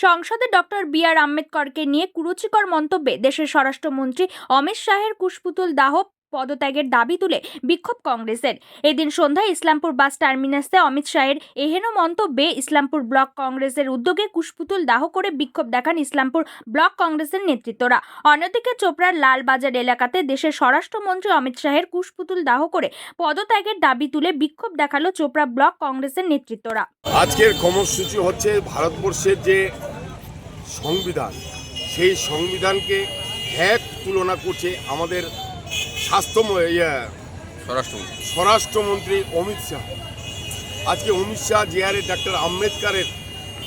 সংসদে doctor B আর আম্বেদকরকে নিয়ে কুরুচিকর মন্তব্যে দেশের স্বরাষ্ট্রমন্ত্রী অমিত শাহের কুশপুতুল দাহ পদত্যাগের দাবি তুলে বিক্ষোভ কংগ্রেসের। এদিন সন্ধ্যায় ইসলামপুর বাস টার্মিনাসে অমিত শাহের এহেন মন্তব্যে ইসলামপুর ব্লক কংগ্রেসের উদ্যোগে কুশপুতুল দাহ করে বিক্ষোভ দেখান ইসলামপুর ব্লক কংগ্রেসের নেতৃত্বরা। অন্যদিকে চোপড়ার লালবাজার এলাকাতে দেশের স্বরাষ্ট্রমন্ত্রী অমিত শাহের কুশপুতুল দাহ করে পদত্যাগের দাবি তুলে বিক্ষোভ দেখাল চোপড়া ব্লক কংগ্রেসের নেতৃত্বরা। আজকের কর্মসূচি হচ্ছে ভারতবর্ষের যে সংবিধান, সেই সংবিধানকে এক তুলনা করছে আমাদের স্বাস্থ্যময় ইয়ে, স্বরাষ্ট্রমন্ত্রী। স্বরাষ্ট্রমন্ত্রী অমিত শাহ। আজকে অমিত শাহ জেআরে ডাক্তার আম্বেদকারের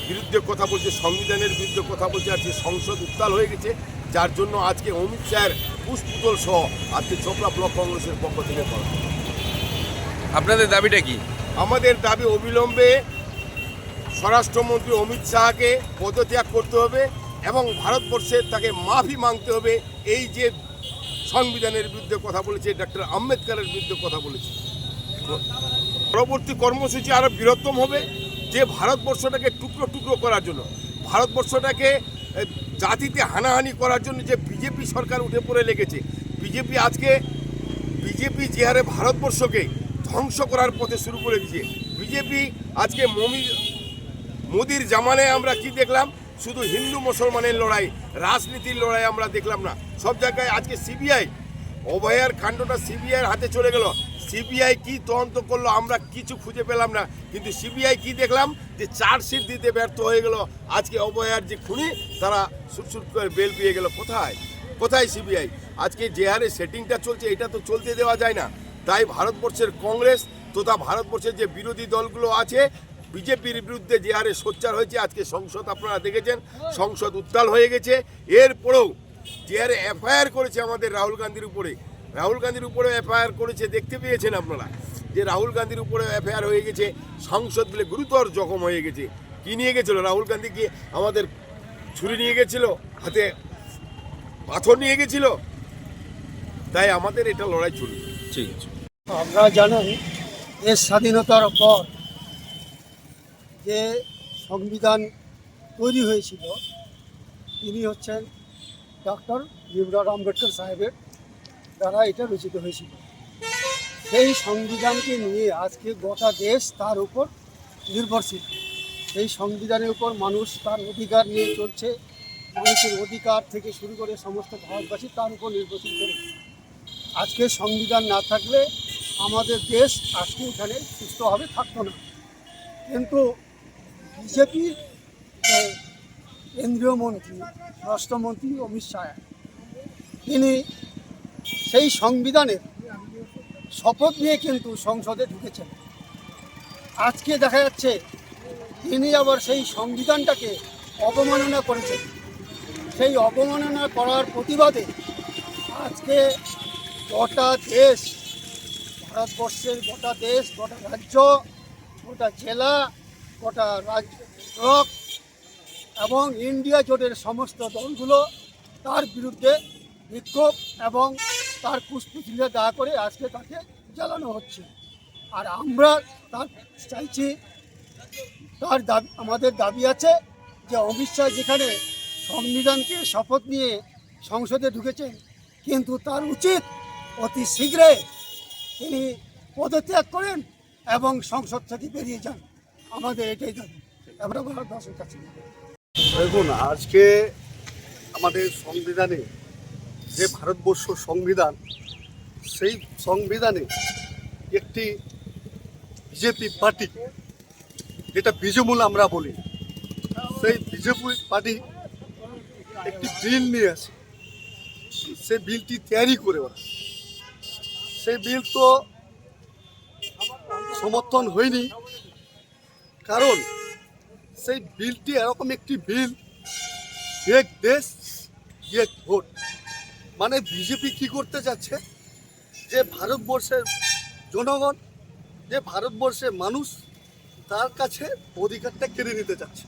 বিরুদ্ধে কথা বলছে সংবিধানের বিরুদ্ধে কথা বলছে আজকে সংসদ উত্তাল হয়ে গেছে যার জন্য আজকে অমিত শাহের পুষ্পুতল সহ আজকে চোপড়া ব্লক কংগ্রেসের পক্ষ থেকে করা আপনাদের দাবিটা কি? আমাদের দাবি অবিলম্বে স্বরাষ্ট্রমন্ত্রী অমিত শাহকে পদত্যাগ করতে হবে এবং ভারতবর্ষের তাকে মাফি মাংতে হবে। এই যে সংবিধানের বিরুদ্ধে কথা বলেছে ডক্টর আম্বেদকারের বিরুদ্ধে কথা বলেছে। পরবর্তী কর্মসূচি আরও বৃহত্তম হবে, যে ভারতবর্ষটাকে টুকরো টুকরো করার জন্য, ভারতবর্ষটাকে জাতিতে হানাহানি করার জন্য যে বিজেপি সরকার উঠে পড়ে লেগেছে, বিজেপি আজকে, বিজেপি যে হারে ভারতবর্ষকে ধ্বংস করার পথে শুরু করে দিয়েছে। বিজেপি আজকে মমি, মোদির জামানে আমরা কি দেখলাম? শুধু হিন্দু মুসলমানের লড়াই, রাজনীতির লড়াই আমরা দেখলাম না। সব জায়গায় আজকে সিবিআই, অভয়ার কাণ্ডটা সিবিআইয়ের হাতে চলে গেল। সিবিআই কি তদন্ত করল আমরা কিছু খুঁজে পেলাম না। কিন্তু সিবিআই কি দেখলাম? যে চার্জশিট দিতে ব্যর্থ হয়ে গেল। আজকে অভয়ার যে খুনি, তারা সুট করে বেল পেয়ে গেল। কোথায়? কোথায় সিবিআই? আজকে যে হারে সেটিংটা চলছে, এটা তো চলতে দেওয়া যায় না। তাই ভারতবর্ষের কংগ্রেস তথা ভারতবর্ষের যে বিরোধী দলগুলো আছে বিজেপির বিরুদ্ধে যে হারে সোচ্চার হয়েছে আজকে সংসদ আপনারা দেখেছেন সংসদ উত্তাল হয়ে গেছে। এরপরেও যে হারে এফআইআর করেছে আমাদের রাহুল গান্ধীর উপরে রাহুল গান্ধীর উপরে এফআইআর করেছে দেখতে পেয়েছেন আপনারা যে রাহুল গান্ধীর উপরে এফআইআর হয়ে গেছে সংসদ বলে গুরুতর জখম হয়ে গেছে। কি নিয়ে গেছিল? রাহুল গান্ধী কি আমাদের ছুরি নিয়ে গেছিল? হাতে পাথর নিয়ে গেছিল? তাই আমাদের এটা লড়াই চলবে। ঠিক আছে আপনারা জানেন দেশ স্বাধীনতার পর যে সংবিধান তৈরি হয়েছিল, তিনি হচ্ছেন ডক্টর ভীমরাও আম্বেদকর সাহেবের দ্বারা এটা রচিত হয়েছিল। সেই সংবিধানকে নিয়ে আজকে গোটা দেশ তার উপর নির্ভরশীল। সেই সংবিধানের উপর মানুষ তার অধিকার নিয়ে চলছে, মানুষের অধিকার থেকে শুরু করে সমস্ত ভারতবাসী তার উপর নির্ভরশীল করে। আজকে সংবিধান না থাকলে আমাদের দেশ আজকে এখানে সুস্থভাবে থাকতো না। কিন্তু বিজেপির কেন্দ্রীয় মন্ত্রী, স্বরাষ্ট্রমন্ত্রী অমিত শাহ। তিনি সেই সংবিধানের শপথ নিয়ে কিন্তু সংসদে ঢুকেছেন। আজকে দেখা যাচ্ছে তিনি আবার সেই সংবিধানটাকে অবমাননা করেছেন। সেই অবমাননা করার প্রতিবাদে আজকে গোটা দেশ, ভারতবর্ষের গোটা দেশ, গোটা রাজ্য, গোটা জেলা গোটা রাজ্য ব্লক এবং ইন্ডিয়া জোটের সমস্ত দলগুলো তার বিরুদ্ধে বিক্ষোভ এবং তার কুশপুতলিয়া দয়া করে আজকে তাকে জ্বালানো হচ্ছে। আর আমরা তার চাইছি, তার দাবি, আমাদের দাবি আছে যে অমিত শাহ যেখানে সংবিধানকে শপথ নিয়ে সংসদে ঢুকেছেন, কিন্তু তার উচিত অতি শীঘ্রে তিনি পদত্যাগ করেন এবং সংসদ থেকে বেরিয়ে যান। আমাদের এটাই দাবি কাছে। দেখুন, আজকে আমাদের সংবিধানে যে ভারতবর্ষ সংবিধান, সেই সংবিধানে একটি বিজেপি পার্টি, যেটা বিজেমূল আমরা বলি, সেই বিজেপি পার্টি একটি বিল নিয়ে আসে। সেই বিলটি তৈরি করে ওরা। সেই বিল তো সমর্থন হয়নি। কারণ সেই বিলটি এরকম একটি বিল এক দেশ এক ভোট। মানে বিজেপি কি করতে যাচ্ছে? যে ভারতবর্ষের জনগণ, যে ভারতবর্ষের মানুষ তার কাছে অধিকারটা কেড়ে নিতে চাচ্ছে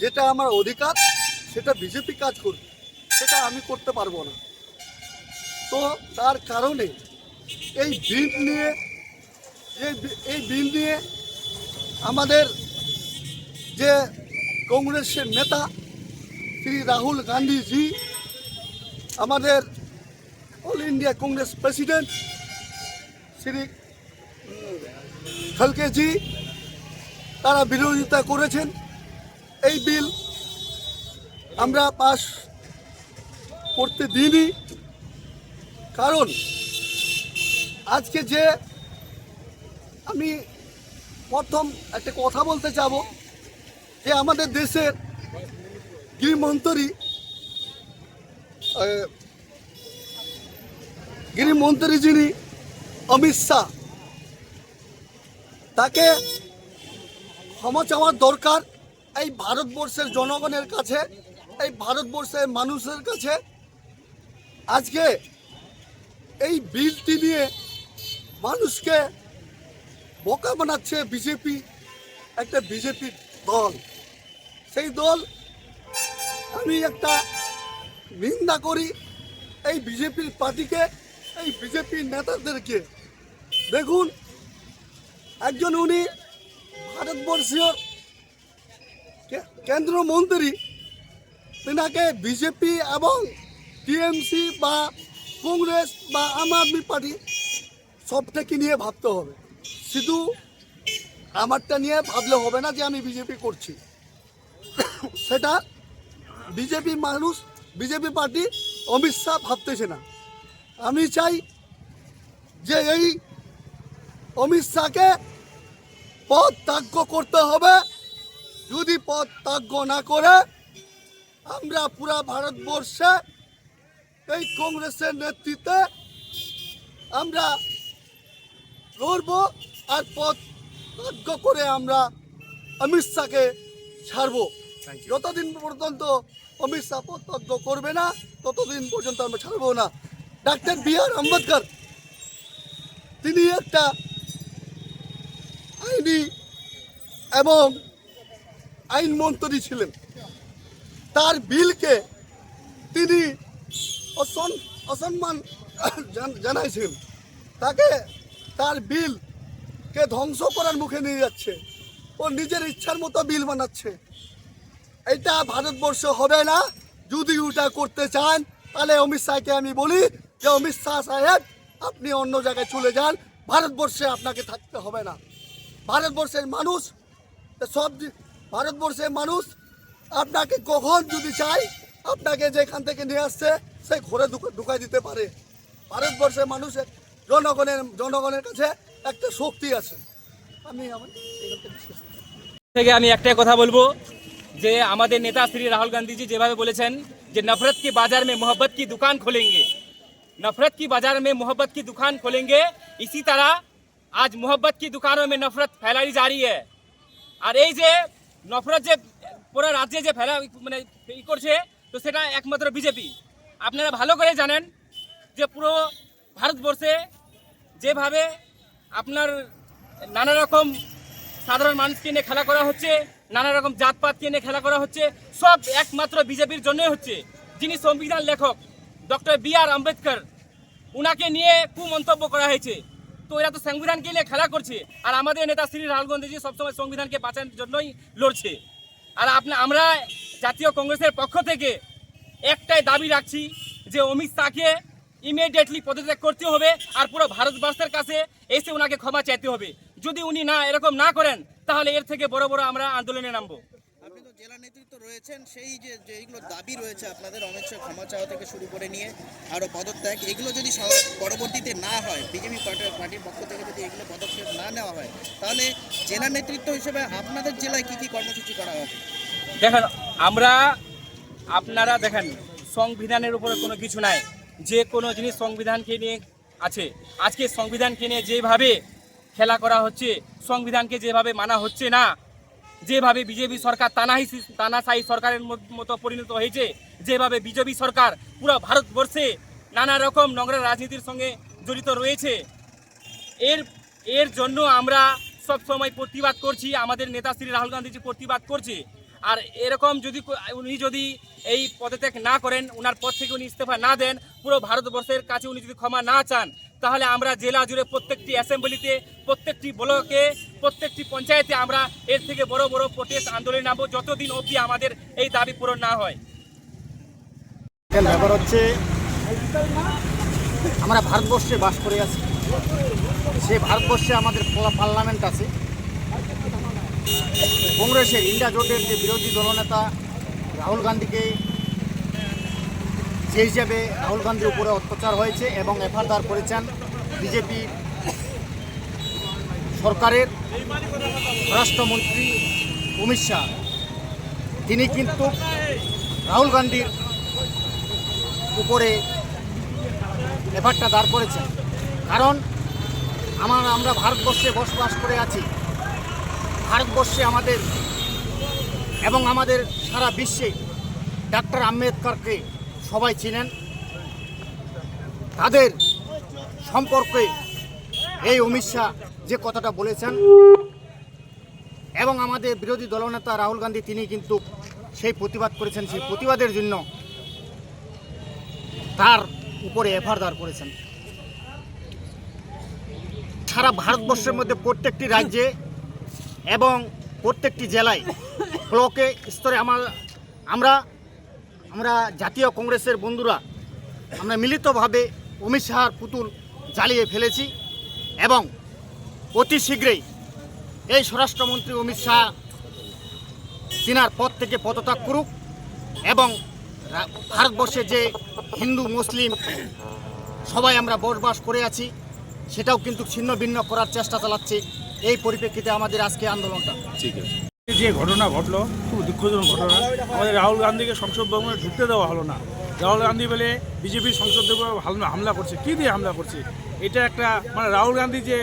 যেটা আমার অধিকার, সেটা বিজেপি কাজ করবে, সেটা আমি করতে পারব না। তো তার কারণে এই বিল নিয়ে, এই এই বিল নিয়ে আমাদের যে কংগ্রেসের নেতা শ্রী রাহুল গান্ধীজি, আমাদের all India Congress president Shri Khargeji, তারা বিরোধিতা করেছেন। এই বিল আমরা পাশ করতে দিইনি। কারণ আজকে যে আমি প্রথম একটা কথা বলতে চাবো যে আমাদের দেশের গৃহমন্ত্রী গৃহমন্ত্রী যিনি অমিত শাহ, তাকে ক্ষমা চাওয়ার দরকার এই ভারতবর্ষের জনগণের কাছে, এই ভারতবর্ষের মানুষের কাছে। আজকে এই বিলটি নিয়ে মানুষকে বোকা বানাচ্ছে বিজেপি, একটা বিজেপির দল। সেই দল আমি একটা নিন্দা করি এই বিজেপির পার্টিকে, এই বিজেপির নেতাদেরকে। দেখুন, একজন উনি ভারতবর্ষীয় কে- কেন্দ্রমন্ত্রী তেনাকে বিজেপি এবং টিএমসি বা কংগ্রেস বা আম আদমি পার্টি সবটাকে নিয়ে ভাবতে হবে। শুধু আমারটা নিয়ে ভাবলে হবে না যে আমি বিজেপি করছি। সেটা বিজেপি মানুষ বিজেপি পার্টি অমিত শাহ ভাবতেছে না। আমি চাই যে এই অমিত শাহকে পদ ত্যাগ করতে হবে। যদি পদ ত্যাগ না করে, আমরা পুরা ভারতবর্ষে এই কংগ্রেসের নেতৃত্বে আমরা লড়বো আর পদ ত্যাগ করে আমরা অমিত শাহকে ছাড়বো। যতদিন পর্যন্ত অমিত শাহ পদ করবে না ততদিন পর্যন্ত আমরা ছাড়বো না। ডাক্তার বি আর আম্বেদকর তিনি একটা আইনি এবং আইনমন্ত্রী ছিলেন। তার বিলকে তিনি অসম্মান জান- জানাইছেন। তাকে তার বিলকে ধ্বংস করার মুখে নিয়ে যাচ্ছে। ও নিজের ইচ্ছার মতো বিল বানাচ্ছে। এটা ভারতবর্ষ হবে না। যদি ওটা করতে চান, তাহলে অমিত শাহকে আমি বলি যে, অমিত শাহ সাহেব, আপনি অন্য জায়গায় চলে যান। ভারতবর্ষে আপনাকে থাকতে হবে না। ভারতবর্ষের মানুষ, সব ভারতবর্ষের মানুষ আপনাকে কখন যদি চাই আপনাকে যেখান থেকে নিয়ে আসছে, সে ঘরে ঢুকা- ঢুকাই দিতে পারে। ভারতবর্ষের মানুষের, জনগণের জনগণের কাছে একটা শক্তি আছে। আমি আমার এখান থেকে শেষ করছি। থেকে আমি একটাই কথা বলব যে আমাদের নেতা শ্রী রাহুল গান্ধীজি যেভাবে বলেছেন যে নফরত কি বাজার মে মোহব্বত কি দোকান খোলেंगे নফরত কি বাজার में মোহব্বত কি দোকান खोलेंगे ইসি তারা আজ মোহব্বত কি दुकानों में নফরত ফেলাই জারি रही আর এই যে নফরত যে পুরো রাজ্যে যে ফেলা মানে ই করছে, তো সেটা একমাত্র বিজেপি। আপনারা ভালো করে জানেন যে পুরো ভারতবর্ষে যেভাবে আপনার নানা রকম সাধারণ মানুষকে নিয়ে খেলা করা হচ্ছে, নানা রকম জাতপাতকে নিয়ে খেলা করা হচ্ছে, সব একমাত্র বিজেপির জন্যই হচ্ছে। যিনি সংবিধান লেখক, ডক্টর বি আর আম্বেদকর, উনাকে নিয়ে কুমন্তব্য করা হয়েছে। তো এরা তো সংবিধানকে নিয়ে খেলা করছে, আর আমাদের নেতা শ্রী রাহুল গান্ধীজি সবসময় সংবিধানকে বাঁচানোর জন্যই লড়ছে। আর আপনি, আমরা জাতীয় কংগ্রেসের পক্ষ থেকে একটাই দাবি রাখছি যে অমিত শাহকে ইমিডিয়েটলি পদত্যাগ করতে হবে, আর পুরো ভারতবর্ষের কাছে এসে ওনাকে ক্ষমা চাইতে হবে। যদি উনি না এরকম না করেন তাহলে এর থেকে বড় বড় আমরা আন্দোলনে নামবো। আপনি তো জেলা নেতৃত্ব রয়েছেন সেই যে দাবি রয়েছে আপনাদের ক্ষমা চাওয়া থেকে শুরু করে নিয়ে আরও পদত্যাগ এগুলো যদি পরবর্তীতে না হয় বিজেপি পার্টির পার্টির পক্ষ থেকে যদি এগুলো পদক্ষেপ না নেওয়া হয় তাহলে জেলা নেতৃত্ব হিসেবে আপনাদের জেলায় কি কি কর্মসূচি করা হবে? দেখেন আমরা আপনারা দেখেন সংবিধানের উপরে কোনো কিছু নাই। যে কোনো জিনিস সংবিধানকে নিয়ে আছে। আজকে সংবিধানকে নিয়ে যেভাবে খেলা করা হচ্ছে। সংবিধানকে যেভাবে মানা হচ্ছে না, যেভাবে বিজেপি সরকার তানাহি তানাশাহী সরকারের মতো পরিণত হয়েছে, যেভাবে বিজেপি সরকার পুরো ভারতবর্ষে নানা রকম নোংরা রাজনীতির সঙ্গে জড়িত রয়েছে। এর এর জন্য আমরা সব সময় প্রতিবাদ করছি, আমাদের নেতা শ্রী রাহুল গান্ধীজি প্রতিবাদ করছে। আর এরকম যদি উনি যদি এই পদত্যাগ না করেন ওনার পদ থেকে উনি ইস্তফা না দেন, পুরো ভারতবর্ষের কাছে উনি যদি ক্ষমা না চান তাহলে আমরা জেলা জুড়ে প্রত্যেকটি অ্যাসেম্বলিতে, প্রত্যেকটি ব্লকে, প্রত্যেকটি পঞ্চায়েতে আমরা এর থেকে বড় বড় প্রোটেস্ট আন্দোলনে নামবো যতদিন অবধি আমাদের এই দাবি পূরণ না হয়। ব্যাপার হচ্ছে, আমরা ভারতবর্ষে বাস করে আছি। সে ভারতবর্ষে আমাদের পার্লামেন্ট আছে। কংগ্রেসের ইন্ডিয়া জোটের যে বিরোধী দলনেতা রাহুল গান্ধীকে যে হিসাবে রাহুল গান্ধীর উপরে অত্যাচার হয়েছে এবং এফআইআর করেছেন বিজেপি সরকারের স্বরাষ্ট্রমন্ত্রী অমিত শাহ। তিনি কিন্তু রাহুল গান্ধীর উপরে ব্যাপারটা দাঁড় করেছেন। কারণ আমার, আমরা ভারতবর্ষে বসবাস করে আছি। ভারতবর্ষে আমাদের এবং আমাদের সারা বিশ্বে ডাক্তার আম্বেদকরকে সবাই চিনেন। তাদের সম্পর্কে এই অমিত শাহ যে কথাটা বলেছেন এবং আমাদের বিরোধী দলনেতা রাহুল গান্ধী, তিনি কিন্তু সেই প্রতিবাদ করেছেন, সেই প্রতিবাদের জন্য তার উপরে এফআইআর দাঁড় করেছেন। সারা ভারতবর্ষের মধ্যে প্রত্যেকটি রাজ্যে এবং প্রত্যেকটি জেলায় ব্লকে স্তরে আমার আমরা আমরা জাতীয় কংগ্রেসের বন্ধুরা, আমরা মিলিতভাবে অমিত শাহর পুতুল জ্বালিয়ে ফেলেছি এবং অতি শীঘ্রই এই স্বরাষ্ট্রমন্ত্রী অমিত শাহ তিনার পদ থেকে পদত্যাগ করুক এবং ভারতবর্ষে যে হিন্দু, মুসলিম সবাই আমরা বসবাস করে আছি, সেটাও কিন্তু ছিন্ন ভিন্ন করার চেষ্টা চালাচ্ছে, এই পরিপ্রেক্ষিতে আমাদের আজকে আন্দোলনটা। ঠিক আছে। যে ঘটনা ঘটলো, খুব দুঃখজনক ঘটনা। আমাদের রাহুল গান্ধীকে সংসদ ভবনে ঢুকতে দেওয়া হলো না। রাহুল গান্ধী বলে বিজেপির সংসদের হামলা করছে। কী দিয়ে হামলা করছে? এটা একটা মানে রাহুল গান্ধী যে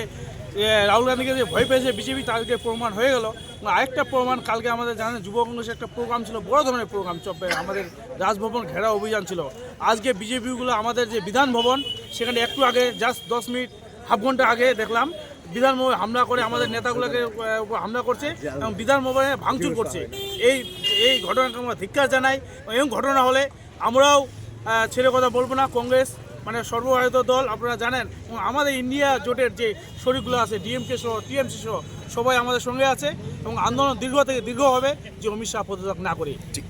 রাহুল গান্ধীকে যে ভয় পেয়েছে, বিজেপি তাদেরকে প্রমাণ হয়ে গেল। আরেকটা প্রমাণ কালকে আমাদের জানেন, যুব কংগ্রেসের একটা প্রোগ্রাম ছিল, বড় ধরনের প্রোগ্রাম চব্বে আমাদের রাজভবন ঘেরা অভিযান ছিল। আজকে বিজেপিগুলো আমাদের যে বিধান ভবন, সেখানে একটু আগে জাস্ট দশ মিনিট, হাফ ঘণ্টা আগে দেখলাম বিধান ভবনে হামলা করে আমাদের নেতাগুলোকে হামলা করছে এবং বিধান ভবনে ভাঙচুর করছে। এই এই ঘটনাকে আমরা ধিক্কার জানাই। এরকম ঘটনা হলে আমরাও ছেলে কথা বলব না, কংগ্রেস মানে সর্বভারতীয় দল, আপনারা জানেন। এবং আমাদের ইন্ডিয়া জোটের যে শরীরগুলো আছে, ডিএমকে সহ, টিএমসি সহ, সবাই আমাদের সঙ্গে আছে। এবং আন্দোলন দীর্ঘ থেকে দীর্ঘ হবে, যে অমিত শাহ না করে। ঠিক।